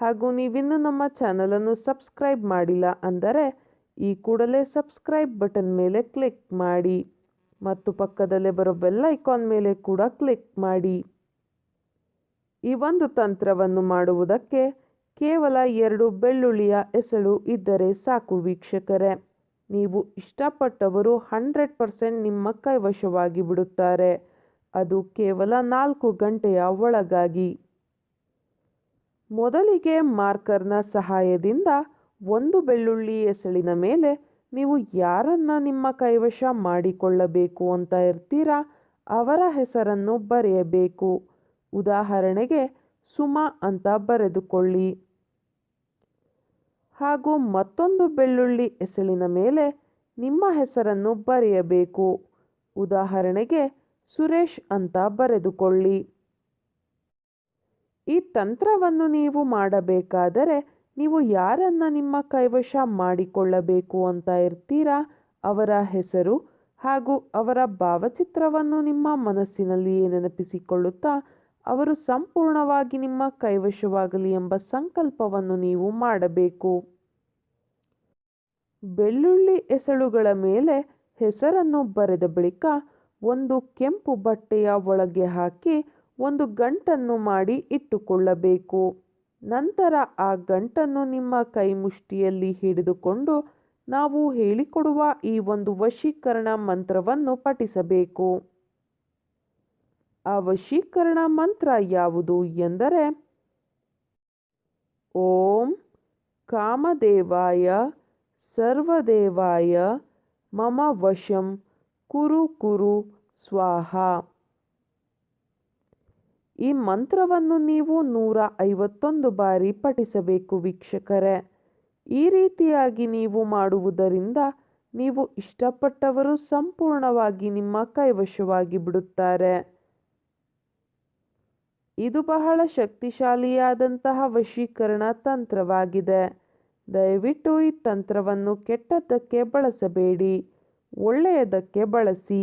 ಹಾಗೂ ನೀವಿನ್ನೂ ನಮ್ಮ ಚಾನಲನ್ನು ಸಬ್ಸ್ಕ್ರೈಬ್ ಮಾಡಿಲ್ಲ ಅಂದರೆ ಈ ಕೂಡಲೇ ಸಬ್ಸ್ಕ್ರೈಬ್ ಬಟನ್ ಮೇಲೆ ಕ್ಲಿಕ್ ಮಾಡಿ ಮತ್ತು ಪಕ್ಕದಲ್ಲೇ ಬರೋ ಬೆಲ್ ಐಕಾನ್ ಮೇಲೆ ಕೂಡ ಕ್ಲಿಕ್ ಮಾಡಿ. ಈ ಒಂದು ತಂತ್ರವನ್ನು ಮಾಡುವುದಕ್ಕೆ ಕೇವಲ ಎರಡು ಬೆಳ್ಳುಳ್ಳಿಯ ಎಸಳು ಇದ್ದರೆ ಸಾಕು ವೀಕ್ಷಕರೇ. ನೀವು ಇಷ್ಟಪಟ್ಟವರು ಹಂಡ್ರೆಡ್ ಪರ್ಸೆಂಟ್ ನಿಮ್ಮ ಕೈವಶವಾಗಿ ಬಿಡುತ್ತಾರೆ. ಅದು ಕೇವಲ ನಾಲ್ಕು ಗಂಟೆಯ ಒಳಗಾಗಿ. ಮೊದಲಿಗೆ ಮಾರ್ಕರ್ನ ಸಹಾಯದಿಂದ ಒಂದು ಬೆಳ್ಳುಳ್ಳಿ ಎಸಳಿನ ಮೇಲೆ ನೀವು ಯಾರನ್ನ ನಿಮ್ಮ ಕೈವಶ ಮಾಡಿಕೊಳ್ಳಬೇಕು ಅಂತ ಇರ್ತೀರಾ ಅವರ ಹೆಸರನ್ನು ಬರೆಯಬೇಕು. ಉದಾಹರಣೆಗೆ ಸುಮಾ ಅಂತ ಬರೆದುಕೊಳ್ಳಿ. ಹಾಗೂ ಮತ್ತೊಂದು ಬೆಳ್ಳುಳ್ಳಿ ಎಸಳಿನ ಮೇಲೆ ನಿಮ್ಮ ಹೆಸರನ್ನು ಬರೆಯಬೇಕು. ಉದಾಹರಣೆಗೆ ಸುರೇಶ್ ಅಂತ ಬರೆದುಕೊಳ್ಳಿ. ಈ ತಂತ್ರವನ್ನು ನೀವು ಮಾಡಬೇಕಾದರೆ ನೀವು ಯಾರನ್ನ ನಿಮ್ಮ ಕೈವಶ ಮಾಡಿಕೊಳ್ಳಬೇಕು ಅಂತ ಇರ್ತೀರಾ? ಅವರ ಹೆಸರು ಹಾಗೂ ಅವರ ಭಾವಚಿತ್ರವನ್ನು ನಿಮ್ಮ ಮನಸ್ಸಿನಲ್ಲಿಯೇ ನೆನಪಿಸಿಕೊಳ್ಳುತ್ತಾ ಅವರು ಸಂಪೂರ್ಣವಾಗಿ ನಿಮ್ಮ ಕೈವಶವಾಗಲಿ ಎಂಬ ಸಂಕಲ್ಪವನ್ನು ನೀವು ಮಾಡಬೇಕು. ಬೆಳ್ಳುಳ್ಳಿ ಎಸಳುಗಳ ಮೇಲೆ ಹೆಸರನ್ನು ಬರೆದ ಬಳಿಕ ಒಂದು ಕೆಂಪು ಬಟ್ಟೆಯ ಒಳಗೆ ಹಾಕಿ ಒಂದು ಗಂಟನ್ನು ಮಾಡಿ ಇಟ್ಟುಕೊಳ್ಳಬೇಕು. ನಂತರ ಆ ಗಂಟನ್ನು ನಿಮ್ಮ ಕೈ ಮುಷ್ಟಿಯಲ್ಲಿ ಹಿಡಿದುಕೊಂಡು ನಾವು ಹೇಳಿಕೊಡುವ ಈ ಒಂದು ವಶೀಕರಣ ಮಂತ್ರವನ್ನು ಪಠಿಸಬೇಕು. ಆ ವಶೀಕರಣ ಮಂತ್ರ ಯಾವುದು ಎಂದರೆ, ಓಂ ಕಾಮದೇವಾಯ ಸರ್ವದೇವಾಯ ಮಮ ವಶಂ ಕುರು ಕುರು ಸ್ವಾಹ. ಈ ಮಂತ್ರವನ್ನು ನೀವು ನೂರ ಐವತ್ತೊಂದು ಬಾರಿ ಪಠಿಸಬೇಕು ವೀಕ್ಷಕರೇ. ಈ ರೀತಿಯಾಗಿ ನೀವು ಮಾಡುವುದರಿಂದ ನೀವು ಇಷ್ಟಪಟ್ಟವರು ಸಂಪೂರ್ಣವಾಗಿ ನಿಮ್ಮ ಕೈವಶವಾಗಿ ಬಿಡುತ್ತಾರೆ. ಇದು ಬಹಳ ಶಕ್ತಿಶಾಲಿಯಾದಂತಹ ವಶೀಕರಣ ತಂತ್ರವಾಗಿದೆ. ದಯವಿಟ್ಟು ಈ ತಂತ್ರವನ್ನು ಕೆಟ್ಟದ್ದಕ್ಕೆ ಬಳಸಬೇಡಿ, ಒಳ್ಳೆಯದಕ್ಕೆ ಬಳಸಿ.